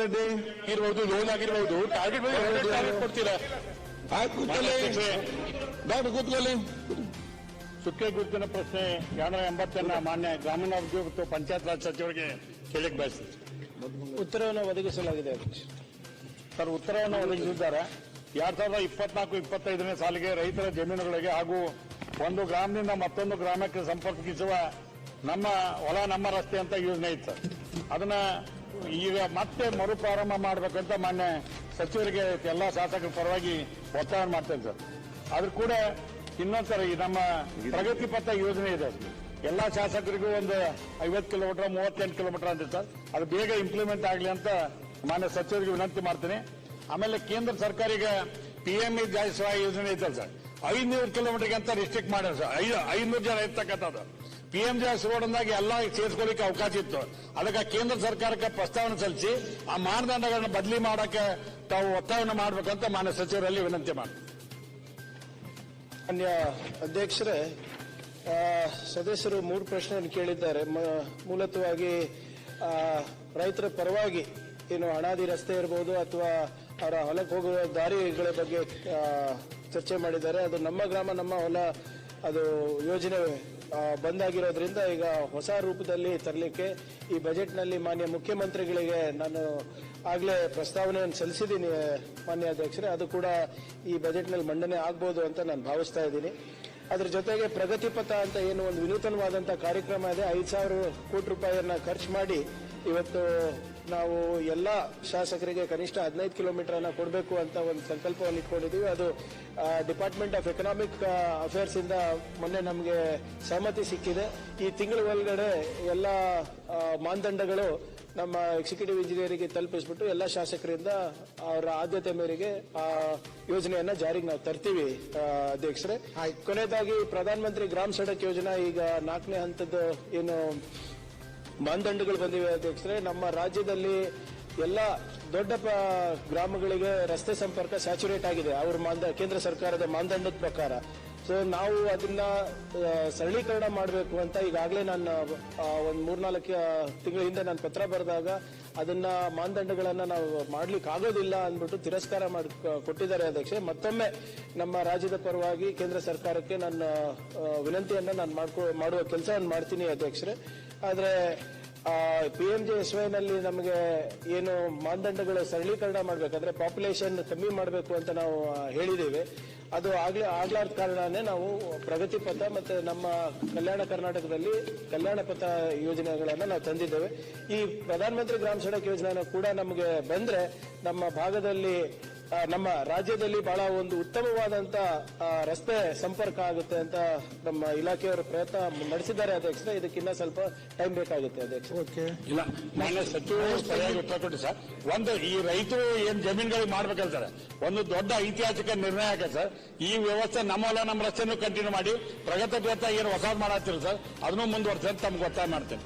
ಆಗಿರ್ಬೋದು ಲೋನ್ ಆಗಿರ್ಬೋದು target target ಕೊಡ್ತೀರಾ? ಆಯ್ತು ಕೂತ್ಕೊಳ್ಳಿ. ಗುರುತಿನ ಪ್ರಶ್ನೆ ಎರಡ್ನೂರ ಎಂಬತ್ತನ್ನ ಮಾನ್ಯ ಗ್ರಾಮೀಣಾಭಿವೃದ್ಧಿ ಮತ್ತು ಪಂಚಾಯತ್ ರಾಜ್ ಸಚಿವರಿಗೆ ಕೇಳಕ್ಕೆ ಬಯಸ್ತೀನಿ. ಉತ್ತರವನ್ನು ಒದಗಿಸಲಾಗಿದೆ ಸರ್ ಉತ್ತರವನ್ನು ಒದಗಿಸಿದ್ದಾರೆ. ಎರಡ್ ಸಾವಿರದ ಇಪ್ಪತ್ನಾಲ್ಕು ಇಪ್ಪತ್ತೈದನೇ ಸಾಲಿಗೆ ರೈತರ ಜಮೀನುಗಳಿಗೆ ಹಾಗೂ ಒಂದು ಗ್ರಾಮದಿಂದ ಮತ್ತೊಂದು ಗ್ರಾಮಕ್ಕೆ ಸಂಪರ್ಕಿಸುವ ನಮ್ಮ ಹೊಲ ನಮ್ಮ ರಸ್ತೆ ಅಂತ ಯೋಜನೆ ಇತ್ತು ಅದನ್ನ ಈಗ ಮತ್ತೆ ಮರುಪ್ರಾರಂಭ ಮಾಡಬೇಕಂತ ಮಾನ್ಯ ಸಚಿವರಿಗೆ ಎಲ್ಲ ಶಾಸಕರ ಪರವಾಗಿ ಒತ್ತಾಯ ಮಾಡ್ತೇನೆ ಸರ್. ಆದ್ರೂ ಕೂಡ ಇನ್ನೊಂದ್ಸರಿ ನಮ್ಮ ಪ್ರಗತಿ ಪಥ ಯೋಜನೆ ಇದೆ. ಎಲ್ಲಾ ಶಾಸಕರಿಗೂ ಒಂದು ಐವತ್ತು ಕಿಲೋಮೀಟರ್, ಮೂವತ್ತೆಂಟು ಕಿಲೋಮೀಟರ್ ಅಂತ ಸರ್. ಅದು ಬೇಗ ಇಂಪ್ಲಿಮೆಂಟ್ ಆಗಲಿ ಅಂತ ಮಾನ್ಯ ಸಚಿವರಿಗೆ ವಿನಂತಿ ಮಾಡ್ತೀನಿ. ಆಮೇಲೆ ಕೇಂದ್ರ ಸರ್ಕಾರ ಈಗ ಪಿ ಎಂ ಇ ಜಾಯ್ ಸಹಾಯ ಯೋಜನೆ ಐತಲ್ಲ ಸರ್. ಐನೂರು ಕಿಲೋಮೀಟರ್ಗೆ ಅಂತ ರಿಸ್ಟ್ರಿಕ್ಟ್ ಮಾಡ್ಯಾರ ಸರ್. ಐದು ಐನೂರು ಜನ ಇರ್ತಕ್ಕಂಥದ್ದು. ಪಿ ಎಂ ಜಾಯ್ ರೋಡ್ ಅಂದಾಗ ಎಲ್ಲ ಸೇರಿಸ್ಕೊಳ್ಳಿಕ್ಕೆ ಅವಕಾಶ ಇತ್ತು. ಅದಕ್ಕೆ ಕೇಂದ್ರ ಸರ್ಕಾರಕ್ಕೆ ಪ್ರಸ್ತಾವನೆ ಸಲ್ಲಿಸಿ, ಆ ಮಾನದಂಡಗಳನ್ನ ಬದಲಿ ಮಾಡಕ್ಕೆ ತಾವು ಒತ್ತಾಯವನ್ನು ಮಾಡಬೇಕಂತ ಮಾನ್ಯ ಸಚಿವರಲ್ಲಿ ವಿನಂತಿ ಮಾಡ್ತೀನಿ. ಮಾನ್ಯ ಅಧ್ಯಕ್ಷರೇ ಸದಸ್ಯರು ಮೂರು ಪ್ರಶ್ನೆಯನ್ನು ಕೇಳಿದ್ದಾರೆ. ಮೂಲತವಾಗಿ ರೈತರ ಪರವಾಗಿ ಏನು ಹಣಾದಿ ರಸ್ತೆ ಇರ್ಬೋದು ಅಥವಾ ಅವರ ಹೊಲಕ್ಕೆ ಹೋಗುವ ದಾರಿಗಳ ಬಗ್ಗೆ ಚರ್ಚೆ ಮಾಡಿದ್ದಾರೆ. ಅದು ನಮ್ಮ ಗ್ರಾಮ, ನಮ್ಮ ಹೊಲ ಅದು ಯೋಜನೆ ಬಂದಾಗಿರೋದ್ರಿಂದ ಈಗ ಹೊಸ ರೂಪದಲ್ಲಿ ತರಲಿಕ್ಕೆ ಈ ಬಜೆಟ್ನಲ್ಲಿ ಮಾನ್ಯ ಮುಖ್ಯಮಂತ್ರಿಗಳಿಗೆ ನಾನು ಆಗಲೇ ಪ್ರಸ್ತಾವನೆಯನ್ನು ಸಲ್ಲಿಸಿದ್ದೀನಿ, ಮಾನ್ಯ ಅಧ್ಯಕ್ಷರೇ. ಅದು ಕೂಡ ಈ ಬಜೆಟ್ನಲ್ಲಿ ಮಂಡನೆ ಆಗ್ಬೋದು ಅಂತ ನಾನು ಭಾವಿಸ್ತಾ ಇದ್ದೀನಿ. ಅದ್ರ ಜೊತೆಗೆ ಪ್ರಗತಿ ಪಥ ಅಂತ ಏನು ಒಂದು ವಿನೂತನವಾದಂಥ ಕಾರ್ಯಕ್ರಮ ಇದೆ. ಐದು ಸಾವಿರ ಕೋಟಿ ರೂಪಾಯಿಯನ್ನ ಖರ್ಚು ಮಾಡಿ ಇವತ್ತು ನಾವು ಎಲ್ಲ ಶಾಸಕರಿಗೆ ಕನಿಷ್ಠ ಹದಿನೈದು ಕಿಲೋಮೀಟರ್ ಅನ್ನ ಕೊಡಬೇಕು ಅಂತ ಒಂದು ಸಂಕಲ್ಪವನ್ನು ಇಟ್ಕೊಂಡಿದ್ದೀವಿ. ಅದು ಡಿಪಾರ್ಟ್ಮೆಂಟ್ ಆಫ್ ಎಕನಾಮಿಕ್ ಅಫೇರ್ಸ್ ಇಂದ ಮೊನ್ನೆ ನಮಗೆ ಸಹಮತಿ ಸಿಕ್ಕಿದೆ. ಈ ತಿಂಗಳ ಒಳಗಡೆ ಎಲ್ಲ ಮಾನದಂಡಗಳು ನಮ್ಮ ಎಕ್ಸಿಕ್ಯೂಟಿವ್ ಇಂಜಿನಿಯರಿಗೆ ತಲುಪಿಸ್ಬಿಟ್ಟು ಎಲ್ಲ ಶಾಸಕರಿಂದ ಅವರ ಆದ್ಯತೆ ಮೇರೆಗೆ ಆ ಯೋಜನೆಯನ್ನ ಜಾರಿಗೆ ನಾವು ತರ್ತೀವಿ ಅಧ್ಯಕ್ಷರೇ. ಕೊನೆಯದಾಗಿ ಪ್ರಧಾನಮಂತ್ರಿ ಗ್ರಾಮ ಸಡಕ್ ಯೋಜನಾ ಈಗ ನಾಲ್ಕನೇ ಹಂತದ ಏನು ಮಾನದಂಡಗಳು ಬಂದಿವೆ ಅಧ್ಯಕ್ಷರೇ. ನಮ್ಮ ರಾಜ್ಯದಲ್ಲಿ ಎಲ್ಲ ದೊಡ್ಡ ಗ್ರಾಮಗಳಿಗೆ ರಸ್ತೆ ಸಂಪರ್ಕ ಸ್ಯಾಚುರೇಟ್ ಆಗಿದೆ. ಅವ್ರ ಮಾನದ ಕೇಂದ್ರ ಸರ್ಕಾರದ ಮಾನದಂಡದ ಪ್ರಕಾರ. ಸೊ ನಾವು ಅದನ್ನ ಸರಳೀಕರಣ ಮಾಡಬೇಕು ಅಂತ ಈಗಾಗಲೇ ನಾನು ಒಂದು ಮೂರ್ನಾಲ್ಕು ತಿಂಗಳ ಹಿಂದೆ ನಾನು ಪತ್ರ ಬರೆದಾಗ ಅದನ್ನ ಮಾನದಂಡಗಳನ್ನ ನಾವು ಮಾಡ್ಲಿಕ್ಕೆ ಆಗೋದಿಲ್ಲ ಅಂದ್ಬಿಟ್ಟು ತಿರಸ್ಕಾರ ಮಾಡಿ ಕೊಟ್ಟಿದ್ದಾರೆ ಅಧ್ಯಕ್ಷೆ. ಮತ್ತೊಮ್ಮೆ ನಮ್ಮ ರಾಜ್ಯದ ಪರವಾಗಿ ಕೇಂದ್ರ ಸರ್ಕಾರಕ್ಕೆ ನನ್ನ ವಿನಂತಿಯನ್ನ ನಾನು ಮಾಡ್ಕೊ, ಮಾಡುವ ಕೆಲಸವನ್ನು ಮಾಡ್ತೀನಿ ಅಧ್ಯಕ್ಷರೇ. ಆದ್ರೆ ಪಿ ಎಂ ಜೆ ಎಸ್ನಲ್ಲಿ ನಮಗೆ ಏನು ಮಾನದಂಡಗಳ ಸರಳೀಕರಣ ಮಾಡಬೇಕಂದ್ರೆ ಪಾಪ್ಯುಲೇಷನ್ ಕಮ್ಮಿ ಮಾಡಬೇಕು ಅಂತ ನಾವು ಹೇಳಿದ್ದೇವೆ. ಅದು ಆಗ್ಲೇ, ಆಗ್ಲಾರ್ದ ಕಾರಣನೇ ನಾವು ಪ್ರಗತಿ ಪಥ ಮತ್ತೆ ನಮ್ಮ ಕಲ್ಯಾಣ ಕರ್ನಾಟಕದಲ್ಲಿ ಕಲ್ಯಾಣ ಪಥ ಯೋಜನೆಗಳನ್ನ ನಾವು ತಂದಿದ್ದೇವೆ. ಈ ಪ್ರಧಾನಮಂತ್ರಿ ಗ್ರಾಮ ಸಡಕ್ ಯೋಜನೆ ಕೂಡ ನಮಗೆ ಬಂದ್ರೆ ನಮ್ಮ ಭಾಗದಲ್ಲಿ ನಮ್ಮ ರಾಜ್ಯದಲ್ಲಿ ಬಹಳ ಒಂದು ಉತ್ತಮವಾದಂತ ರಸ್ತೆ ಸಂಪರ್ಕ ಆಗುತ್ತೆ ಅಂತ ನಮ್ಮ ಇಲಾಖೆಯವರು ಪ್ರಯತ್ನ ನಡೆಸಿದ್ದಾರೆ ಅಧ್ಯಕ್ಷ ಇದಕ್ಕಿನ್ನ ಸ್ವಲ್ಪ ಟೈಮ್ ಬೇಕಾಗುತ್ತೆ ಅಧ್ಯಕ್ಷ ಇಲ್ಲ ನಾನು ಸಚಿವರು ಸರಿಯಾಗಿ ಉತ್ತರ ಕೊಟ್ಟು ಸರ್. ಒಂದು ಈ ರೈತರು ಏನ್ ಜಮೀನುಗಳಿಗೆ ಮಾಡ್ಬೇಕಲ್ಲ ಸರ್? ಒಂದು ದೊಡ್ಡ ಐತಿಹಾಸಿಕ ನಿರ್ಣಯ ಆಗ ಸರ್. ಈ ವ್ಯವಸ್ಥೆ ನಮ್ಮ ಹೊಲ ನಮ್ಮ ರಸ್ತೆನೂ ಕಂಟಿನ್ಯೂ ಮಾಡಿ ಪ್ರಗತಿ ಪ್ರಯತ್ನ ಏನು ಹೊಸದು ಮಾಡತ್ತೀರಿ ಸರ್ ಅದನ್ನು ಮುಂದುವರ್ಸಿ ಅಂತ ತಮ್ಗೆ ಒತ್ತಾಯ ಮಾಡ್ತೇನೆ.